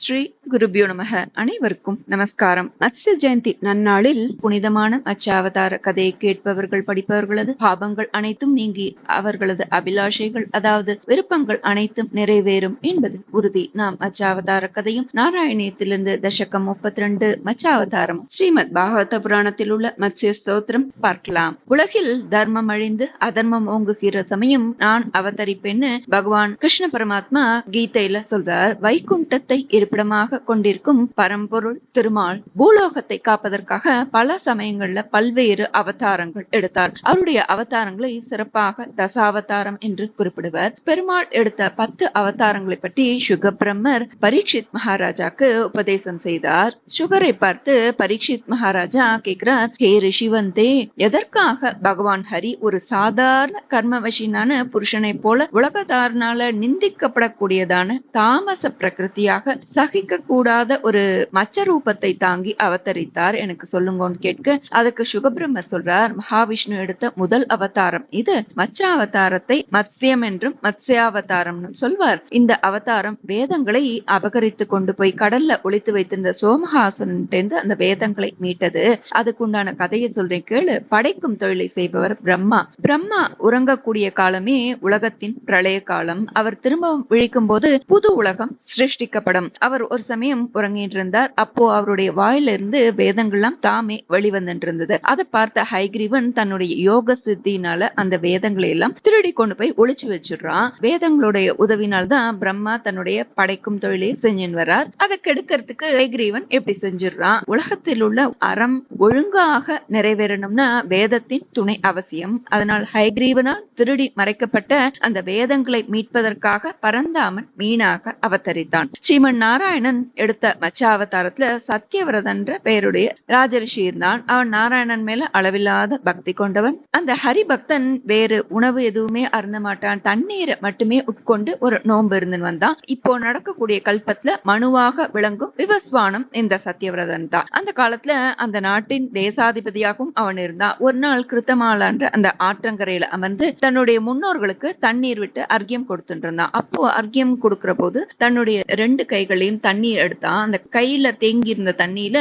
ஸ்ரீ குருபியோ நமக. அனைவருக்கும் நமஸ்காரம். மத்ய ஜெயந்தி நன்னாளில் புனிதமான மச்சாவதார கதையை கேட்பவர்கள் படிப்பவர்களது பாபங்கள் அனைத்தும் நீங்கி அவர்களது அபிலாஷைகள் அதாவது விருப்பங்கள் அனைத்தும் நிறைவேறும் என்பது உறுதி. நாம் மச்சாவதார கதையும் நாராயணியத்திலிருந்து தசகம் முப்பத்தி ரெண்டு மச்சாவதாரம் ஸ்ரீமத் பாகவத புராணத்தில் உள்ள மத்ய ஸ்தோத்திரம் பார்க்கலாம். உலகில் தர்மம் அழிந்து அதர்மம் ஓங்குகிற சமயம் நான் அவதரிப்பேன்னு பகவான் கிருஷ்ண பரமாத்மா கீதையில சொல்றார். வைகுண்டத்தை இருப்பிடமாக கொண்டிருக்கும் பரம்பொருள் திருமால் பூலோகத்தை காப்பதற்காக பல சமயங்கள்ல பல்வேறு அவதாரங்கள் எடுத்தார். அவருடைய அவதாரங்களை சிறப்பாக தசாவதாரம் என்று குறிப்பிடுவர். பெருமாள் எடுத்த பத்து அவதாரங்களை பற்றி சுகபிரம்மர் பரீட்சித் மகாராஜாக்கு உபதேசம் செய்தார். சுகரை பார்த்து பரீட்சித் மகாராஜா கேட்கிறார் ஹே ரிஷிவந்தே எதற்காக பகவான் ஹரி ஒரு சாதாரண கர்மவசினான புருஷனை போல உலகத்தாரனால நிந்திக்கப்படக்கூடியதான தாமச பிரகிருதியாக சகிக்க கூடாத ஒரு மச்ச ரூபத்தை தாங்கி அவதரித்தார். எனக்கு சொல்லுங்கன்னு கேட்க அதற்கு சுகபிரம்ம சொல்றார் மகாவிஷ்ணு எடுத்த முதல் அவதாரம் இது. மச்ச அவதாரத்தை மத்ஸ்யம் என்றும் மத்ஸ்யாவதாரம் சொல்வார். இந்த அவதாரம் வேதங்களை அபகரித்து கொண்டு போய் கடல்ல ஒளித்து வைத்திருந்த சோமஹாசன்ட்டு அந்த வேதங்களை மீட்டது. அதுக்குண்டான கதையை சொல்றேன் கேளு. படைக்கும் தொழிலை செய்பவர் பிரம்மா. பிரம்மா உறங்கக்கூடிய காலமே உலகத்தின் பிரளய காலம். அவர் திரும்பவும் விழிக்கும் போது புது உலகம் சிருஷ்டிக்கப்படும். அவர் ஒரு சமயம் உறங்கிட்டு இருந்தார் அப்போ அவருடைய வாயிலிருந்து வேதங்கள்லாம் தாமே வெளிவந்துட்டு இருந்தது அதை பார்த்த ஹைகிரீவன் தன்னுடைய யோக சித்தினால அந்த வேதங்களை எல்லாம் திருடி கொண்டு போய் ஒளிச்சு வச்சிடுறான். வேதங்களுடைய உதவினால் தான் பிரம்மா தன்னுடைய படைக்கும் தொழிலை செஞ்சுன்னு வர்றார். அதை கெடுக்கிறதுக்கு ஹைகிரீவன் எப்படி செஞ்சிடுறான்? உலகத்தில் உள்ள அறம் ஒழுங்காக நிறைவேறணும்னா வேதத்தின் துணை அவசியம். அதனால் ஹைகிரீவனால் திருடி மறைக்கப்பட்ட அந்த வேதங்களை மீட்பதற்காக பரந்தாமன் மீனாக அவதரித்தான். ஸ்ரீமன் நாராயணன் எடுத்த மச்சாவதாரத்துல சத்தியவிரதன்ற பெயருடைய ராஜரிஷி இருந்தான். அவன் நாராயணன் மேல அளவில்லாத பக்தி கொண்டவன். அந்த ஹரிபக்தன் வேறு உணவு எதுவுமே அருந்த மாட்டான். தண்ணீரை மட்டுமே உட்கொண்டு ஒரு நோன்பு இருந்து வந்தான். இப்போ நடக்கக்கூடிய கல்பத்துல மனுவாக விளங்கும் விவஸ்வானம் இந்த சத்தியவிரதன் தான். அந்த காலத்துல அந்த நாட்டின் தேசாதிபதியாகவும் அவன் இருந்தான். ஒரு நாள் கிருத்தமாலான்ற அந்த ஆற்றங்கரையில அமர்ந்து தன்னுடைய முன்னோர்களுக்கு தண்ணீர் விட்டு அர்க்கியம் கொடுத்துட்டு இருந்தான். அப்போ அர்க்கியம் கொடுக்கிற போது தன்னுடைய ரெண்டு கைகளையும் தண்ணீர் எடுத்தான் அந்த கையில தேங்கி இருந்த தண்ணியில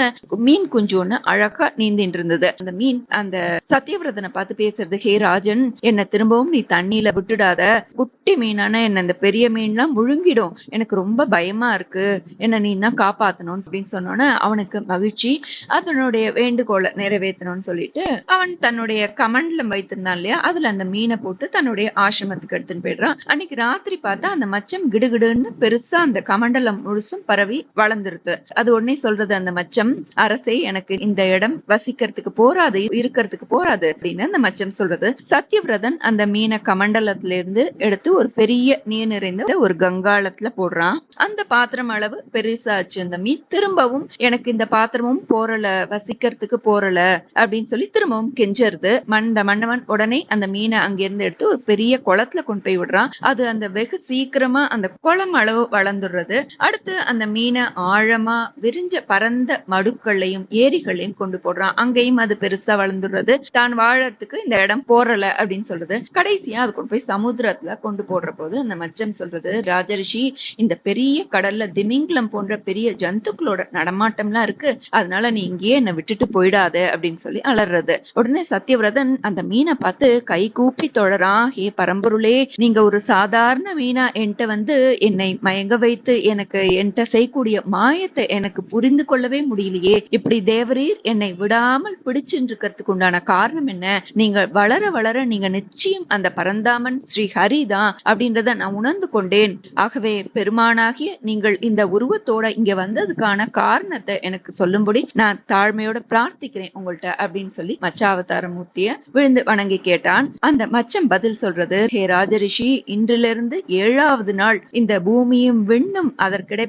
மீன் குஞ்சு ஒண்ணு அழகா நீந்தின் இருந்தது. அந்த மீன் அந்த சத்தியவிரதனை பார்த்து பேசுறது ஹே ராஜன் என்ன திரும்பவும் நீ தண்ணியில விட்டுடாத. குட்டி மீனான என்ன இந்த பெரிய மீன்லாம் முழுங்கிடும். எனக்கு ரொம்ப பயமா இருக்கு. என்ன நீ தான் காப்பாத்தணும் அப்படின்னு சொன்னோன்னே அவனுக்கு மகிழ்ச்சி. அதனுடைய வேண்டுகோளை நிறைவேற்றணும்னு சொல்லிட்டு அவன் தன்னுடைய கமண்ட்ல வைத்திருந்தான் இல்லையா? அதுல அந்த மீனை போட்டு தன்னுடைய ஆசிரமத்துக்கு எடுத்துன்னு போயிடுறான். அன்னைக்கு ராத்திரி பார்த்தா அந்த மச்சம் கிடுகிடுன்னு பெருசா அந்த கமண்டலம் முழுசு அரசும் பரவி வளர்ந்துருது அது ஒன்னே சொல்றது அந்த மச்சம் அரசே எனக்கு இந்த இடம் வசிக்கிறதுக்கு போராது இருக்கிறதுக்கு போராது அப்படின்னு அந்த மச்சம் சொல்றது. சத்யவிரதன் அந்த மீனை கமண்டலத்துல இருந்து எடுத்து ஒரு பெரிய நீர் நிறைந்த ஒரு கங்காளத்துல போடுறான். அந்த பாத்திரம் அளவு பெருசாச்சு அந்த மீன் திரும்பவும் எனக்கு இந்த பாத்திரமும் போறல வசிக்கிறதுக்கு போறல அப்படின்னு சொல்லி திரும்பவும் கெஞ்சருது மண் மன்னவன் உடனே அந்த மீனை அங்கிருந்து எடுத்து ஒரு பெரிய குளத்துல கொண்டு போய் விடுறான். அது அந்த வெகு சீக்கிரமா அந்த குளம் அளவு வளர்ந்துடுறது. அடுத்து அந்த மீனை ஆழமா விரிஞ்ச பரந்த மடுக்களையும் ஏரிகளையும் கொண்டு போடுறான். அங்கேயும் அது பெருசா வளர்ந்துடுறது. தான் வாழறதுக்கு இந்த இடம் போறல அப்படின்னு சொல்றது. கடைசியா அது கொண்டு போய் சமுத்திரத்துல கொண்டு போடுற போது அந்த மச்சம் சொல்றது ராஜரிஷி இந்த பெரிய கடல்ல திமிங்கலம் போன்ற பெரிய ஜந்துக்களோட நடமாட்டம்லாம் இருக்கு. அதனால நீ இங்கேயே என்னை விட்டுட்டு போயிடாத அப்படின்னு சொல்லி அலறது. உடனே சத்யவிரதன் அந்த மீனை பார்த்து கை கூப்பி தொழறான் ஹே பரம்பொருளே நீங்க ஒரு சாதாரண மீனா என்கிட்ட வந்து என்னை மயங்க வைத்து எனக்கு என்கிட்ட செய்யக்கூடிய மாயத்தை எனக்கு புரிந்து கொள்ளவே முடியலையே. இப்படி தேவரீர் என்னை விடாமல் பிடிச்சுட்டு இருக்கிறதுக்கு உண்டான காரணம் என்ன? நீங்க வளர வளர நீங்க நிச்சயம் அந்த பரந்தாமன் ஸ்ரீ ஹரி தான் அப்படின்றத நான் உணர்ந்து கொண்டேன். ஆகவே பெருமானாகிய நீங்கள் இந்த உருவத்தோட இங்க வந்ததுக்கான காரணத்தை எனக்கு சொல்லும்படி நான் தாழ்மையோட பிரார்த்திக்கிறேன் உங்கள்கிட்ட அப்படின்னு சொல்லி மச்சாவதார மூர்த்திய விழுந்து வணங்கி கேட்டான். அந்த மச்சம் பதில் சொல்றது ஹே ராஜரிஷி இன்றிலிருந்து ஏழாவது நாள் இந்த பூமியும் விண்ணும்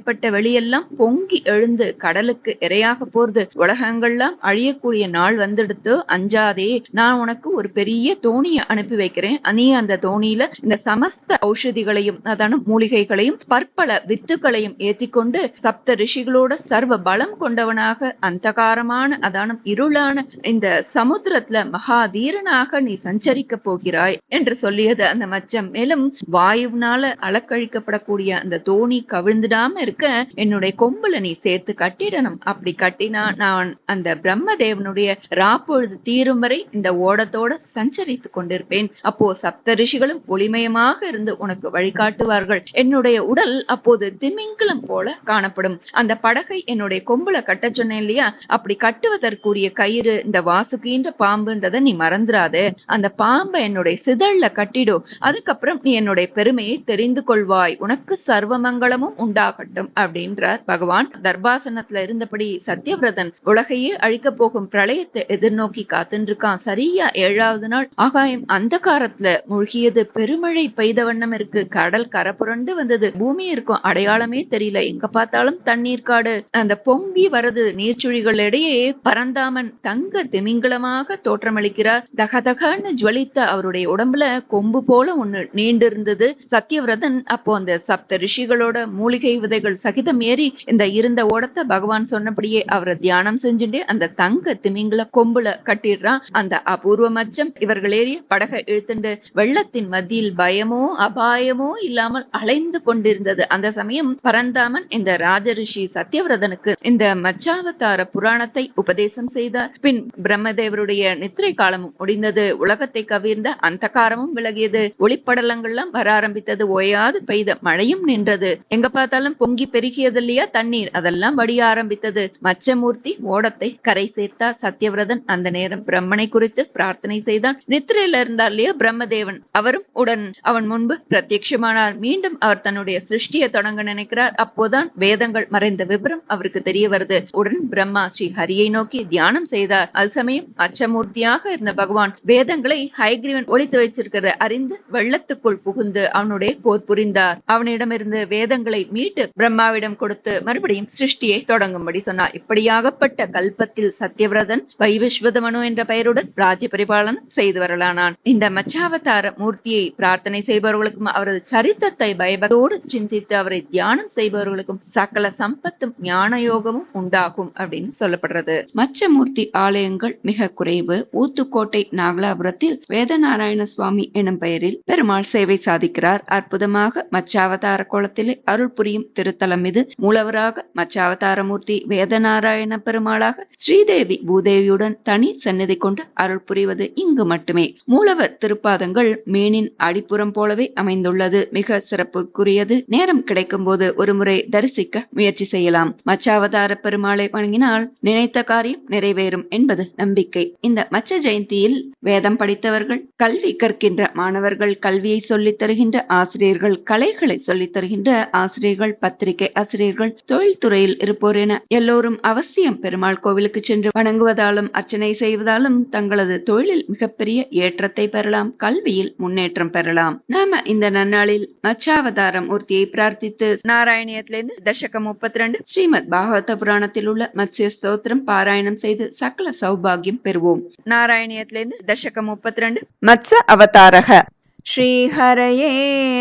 ஏற்பட்ட வெளியெல்லாம் பொங்கி எழுந்து கடலுக்கு இரையாக போறது உலகங்கள்லாம் அழியக்கூடிய நாள் வந்தெடுத்து அஞ்சாதே நான் உனக்கு ஒரு பெரிய தோணியை அனுப்பி வைக்கிறேன். நீ அந்த தோணியில இந்த சமஸ்த ஔஷதிகளையும் அதான மூலிகைகளையும் பற்பல வித்துக்களையும் ஏற்றிக்கொண்டு சப்த ரிஷிகளோட சர்வ பலம் கொண்டவனாக அந்தகாரமான அதான இருளான இந்த சமுத்திரத்துல மகாதீரனாக நீ சஞ்சரிக்க போகிறாய் என்று சொல்லியது அந்த மச்சம். மேலும் வாயுவினால அலக்கழிக்கப்படக்கூடிய அந்த தோணி கவிழ்ந்துடாம இருக்க என்னுடைய கொம்புல நீ சேர்த்து கட்டிடணும். அப்படி கட்டினா நான் அந்த பிரம்மதேவனுடைய ராப்பொழுது தீரும் வரை இந்த ஓடத்தோட சஞ்சரித்து கொண்டிருப்பேன். அப்போ சப்த ரிஷிகளும் ஒளிமயமாக இருந்து உனக்கு வழிகாட்டுவார்கள். என்னுடைய உடல் அப்போது திமிங்கலம் போல காணப்படும். அந்த படகை என்னுடைய கொம்புல கட்ட சொன்னேன் இல்லையா? அப்படி கட்டுவதற்குரிய கயிறு இந்த வாசுகின்ற பாம்புன்றத நீ மறந்துடாதே அந்த பாம்பை என்னுடைய சிதழ்ல கட்டிடும் அதுக்கப்புறம் நீ என்னுடைய பெருமையை தெரிந்து கொள்வாய். உனக்கு சர்வமங்கலமும் உண்டாகட்டும். வேண்டும் அப்படின்றார் பகவான். தர்பாசனத்துல இருந்தபடி சத்யவிரதன் உலகையே அழிக்க போகும் பிரளயத்தை எதிர்நோக்கி காத்துருக்கான் சரியா ஏழாவது நாள். ஆகாயம் அந்த காரத்துல மூழ்கியது. பெருமழை பெய்த வண்ணம் இருக்கு. கடல் கரை புரண்டு வந்தது. பூமி இருக்கும் அடையாளமே தெரியல. எங்க பார்த்தாலும் தண்ணீர் காடு. அந்த பொங்கி வரது நீர்ச்சுழிகள் இடையே பரந்தாமன் தங்க திமிங்கலமாக தோற்றமளிக்கிறார். தகதகன்னு ஜுவலித்த அவருடைய உடம்புல கொம்பு போல ஒண்ணு நீண்டு இருந்தது சத்யவிரதன் அப்போ அந்த சப்த ரிஷிகளோட மூலிகை விதைகள் சகிதம் ஏறி இந்த இருந்த ஓடத்தை பகவான் சொன்னபடியே அவரை தியானம் செஞ்சுட்டே அந்த தங்க திமிங்கல கொம்புல கட்டிடுறான். அந்த அபூர்வ மச்சம் இவர்கள் ஏறிய படகை இழுத்துண்டு வெள்ளத்தின் மத்தியில் பயமோ அபாயமோ இல்லாமல் அலைந்து கொண்டிருந்தது. அந்த சமயம் பரந்தாமன் இந்த ராஜரிஷி சத்யவிரதனுக்கு இந்த மச்சாவதார புராணத்தை உபதேசம் செய்தார். பின் பிரம்மதேவருடைய நித்திரை காலமும் முடிந்தது. உலகத்தை கவிர்ந்த அந்தகாரமும் விலகியது. ஒளிப்படலங்கள்லாம் வர ஆரம்பித்தது. ஓயாது பெய்த மழையும் நின்றது. எங்க பார்த்தாலும் பொங்கி பெருகியது இல்லையா தண்ணீர். அதெல்லாம் வடிய ஆரம்பித்தது. மச்சமூர்த்தி ஓடத்தை கரை சேர்த்தார் சத்யவிரதன். அந்த நேரம் பிரம்மனை குறித்து பிரார்த்தனை செய்தான். நித்திரையில இருந்தார் இல்லையா பிரம்மதேவன்? அவரும் உடன் அவன் முன்பு பிரத்யட்சமானார் மீண்டும் அவர் தன்னுடைய சிருஷ்டியை தொடங்க நினைக்கிறார். அப்போதான் வேதங்கள் மறைந்த விவரம் அவருக்கு தெரிய வருது. உடன் பிரம்மா ஸ்ரீ ஹரியை நோக்கி தியானம் செய்தார். அது சமயம் அச்சமூர்த்தியாக இருந்த பகவான் வேதங்களை ஹைகிரீவன் ஒழித்து வச்சிருக்கிறத அறிந்து வெள்ளத்துக்குள் புகுந்து அவனுடைய போர் புரிந்தார். அவனிடமிருந்து வேதங்களை மீட்டு பிரம்ம பிரம்மாவிடம் கொடுத்து மறுபடியும் சிருஷ்டியை தொடங்கும்படி சொன்னார். இப்படியாகப்பட்ட கல்பத்தில் சத்யவிரதன் வைவிஸ்வதமனு என்ற பெயருடன் ராஜ்ய பரிபாலனம் செய்து வரலானான். இந்த மச்சாவதார மூர்த்தியை பிரார்த்தனை செய்பவர்களுக்கும் அவரது சரித்தத்தை பயபக்தோடு சிந்தித்து அவரை தியானம் செய்பவர்களுக்கும் சகல சம்பத்தும் ஞான யோகமும் உண்டாகும் அப்படின்னு சொல்லப்படுறது. மச்சமூர்த்தி ஆலயங்கள் மிக குறைவு. ஊத்துக்கோட்டை நாகலாபுரத்தில் வேதநாராயண சுவாமி எனும் பெயரில் பெருமாள் சேவை சாதிக்கிறார். அற்புதமாக மச்சாவதார கோலத்திலே அருள் புரியும் திருத்த திருத்தலம் இது மூலவராக மச்சாவதாரமூர்த்தி வேதநாராயண பெருமாளாக ஸ்ரீதேவி பூதேவியுடன் தனி சந்நிதி கொண்டு அருள் புரிவது இங்கு மட்டுமே. மூலவர் திருப்பாதங்கள் மீனின் அடிப்புறம் போலவே அமைந்துள்ளது. மிக சிறப்புக்குரியது. நேரம் கிடைக்கும் போது ஒருமுறை தரிசிக்க முயற்சி செய்யலாம். மச்சாவதார பெருமாளை வணங்கினால் நினைத்த காரியம் நிறைவேறும் என்பது நம்பிக்கை. இந்த மச்ச ஜெயந்தியில் வேதம் படித்தவர்கள் கல்வி கற்கின்ற மாணவர்கள் கல்வியை சொல்லித் தருகின்ற ஆசிரியர்கள் கலைகளை சொல்லித் தருகின்ற ஆசிரியர்கள் பத்து பத்திரிகை ஆசிரியர்கள் தொழில்துறையில் இருப்போர் என எல்லோரும் அவசியம் பெருமாள் கோவிலுக்கு சென்று வணங்குவதாலும் அர்ச்சனை செய்வதாலும் தங்களது தொழிலில் மிகப்பெரிய ஏற்றத்தை பெறலாம் கல்வியில் முன்னேற்றம் பெறலாம் நாம இந்த நன்னாளில் மச்சாவதார மூர்த்தியை பிரார்த்தித்து நாராயணியத்திலிருந்து தசகம் முப்பத்தி ரெண்டு ஸ்ரீமத் பாகவத புராணத்தில் உள்ள மத்ஸ்ய ஸ்தோத்திரம் பாராயணம் செய்து சகல சௌபாகியம் பெறுவோம் நாராயணியத்திலிருந்து தசகம் முப்பத்தி ரெண்டு மத்ச அவதாரக श्रीहरये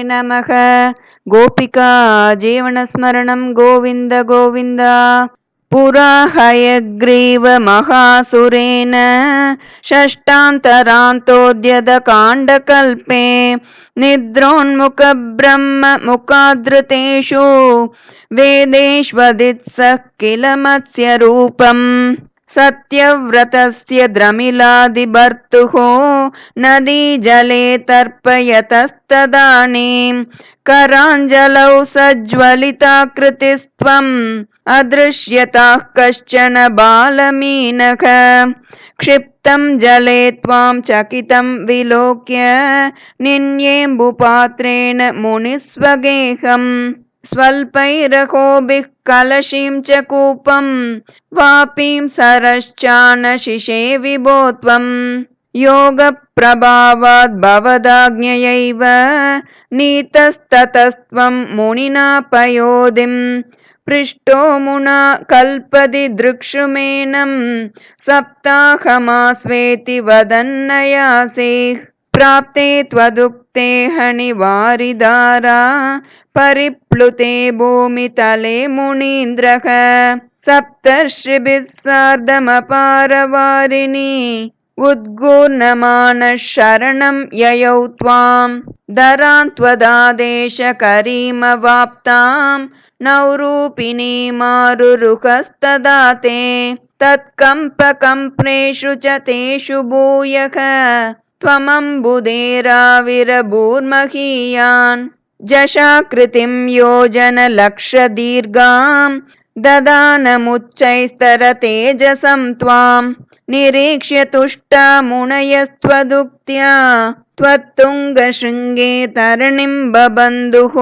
नमः गोपिका जीवनस्मरणं गोविन्द गोविन्द पुरा हयग्रीवमहासुरेण षष्टान्तरान्तोद्यतकाण्डकल्पे निद्रोन्मुखब्रह्ममुखादृतेषु वेदेष्वदित्सः किल मत्स्यरूपम् सत्यव्रतस्य द्रमिलादिभर्तुः नदीजले तर्पयतस्तदानीं कराञ्जलौ सज्ज्वलिताकृतिस्त्वम् अदृश्यताः कश्चन बालमीनः क्षिप्तं जले त्वां चकितं विलोक्य निन्येम्बुपात्रेण मुनिस्वगेहम् स्वल्पैरहोभिः कलशीं च कूपं वापीं सरश्चानशिषे विभो त्वम् योगप्रभावाद् भवदाज्ञयैव नीतस्ततस्त्वं मुनिना पयोधिम् पृष्टो मुना कल्पदि दृक्षुमेनं सप्ताहमास्वेति वदन्नयासेः प्राप्ते त्वदुक्ते हनिवारिदारा परिप्लुते भूमितले मुनीन्द्रः सप्तर्षिभिः सार्धमपारवारिणि उद्गूर्णमानः शरणं ययौ त्वां। दरान् त्वदादेशकरीमवाप्तां। नौरूपिणी मारुरुहस्तदा ते तत्कम्पकम्प्रेषु च तेषु भूयः। त्वमम्बुधेराविरभूर्महीयान् जशाकृतिं योजनलक्षदीर्घाम् ददानमुच्चैस्तरतेजसं त्वाम् निरीक्ष्य तुष्टा मुनयस्त्वदुक्त्या त्वत्तुङ्गशृङ्गे तरणिं बबन्धुः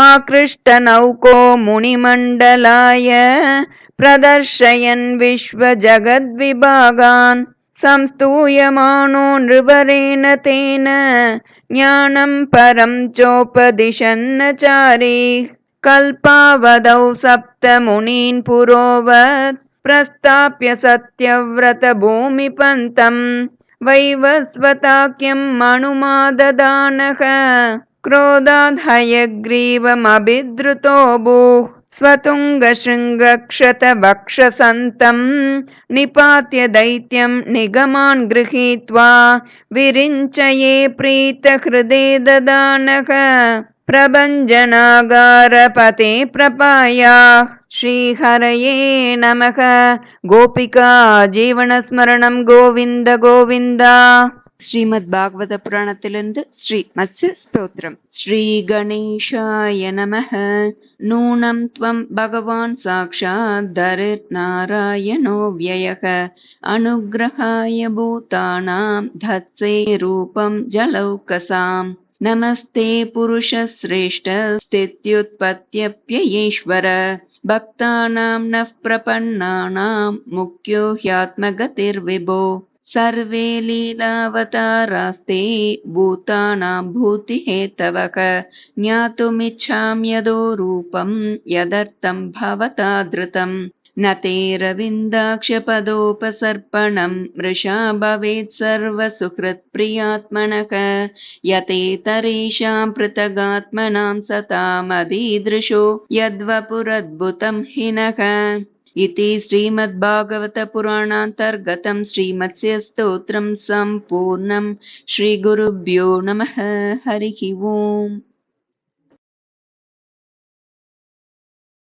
आकृष्टनौको मुनिमण्डलाय प्रदर्शयन् विश्वजगद्विभागान् संस्तूयमानो नृवरेण तेन ज्ञानं परं चोपदिशन्नचारी कल्पावधौ सप्तमुनीन् पुरोवत् प्रस्ताप्य सत्यव्रत भूमिपन्तम् वैवस्वताख्यं मनुमाददानः? क्रोधाद्हयग्रीवमभिद्रुतोऽभूः भूः निपात्य दैत्यं निगमान् गृहीत्वा विरिञ्चये प्रीतहृदे ददानः। प्रभञ्जनागारपते प्रपाया। श्रीहरये नमः। गोपिका जीवनस्मरणं गोविन्द गोविन्द। श्रीमद्भागवत श्री मत्स्य स्तोत्रम् श्रीगणेशाय नमः नूनं त्वं भगवान् साक्षाद्धरिर्नारायणो व्ययः अनुग्रहाय भूतानां धत्से रूपं जलौकसाम् नमस्ते पुरुषश्रेष्ठ भक्तानां नः प्रपन्नानां मुख्यो ह्यात्मगतिर्विभो। सर्वे लीलावतारास्ते भूतानां भूतिहेतवः। ज्ञातुमिच्छाम्यदो रूपं यदर्थं भवता धृतम् न ते रविन्दाक्षपदोपसर्पणं मृषा भवेत् सर्वसुहृत्प्रियात्मनः यतेतरेषां पृथगात्मनां सतामदीदृशो यद्वपुरद्भुतं हिनः। इति श्रीमद्भागवतपुराणान्तर्गतं श्रीमत्स्यस्तोत्रं सम्पूर्णं श्रीगुरुभ्यो नमः। हरिः ओम्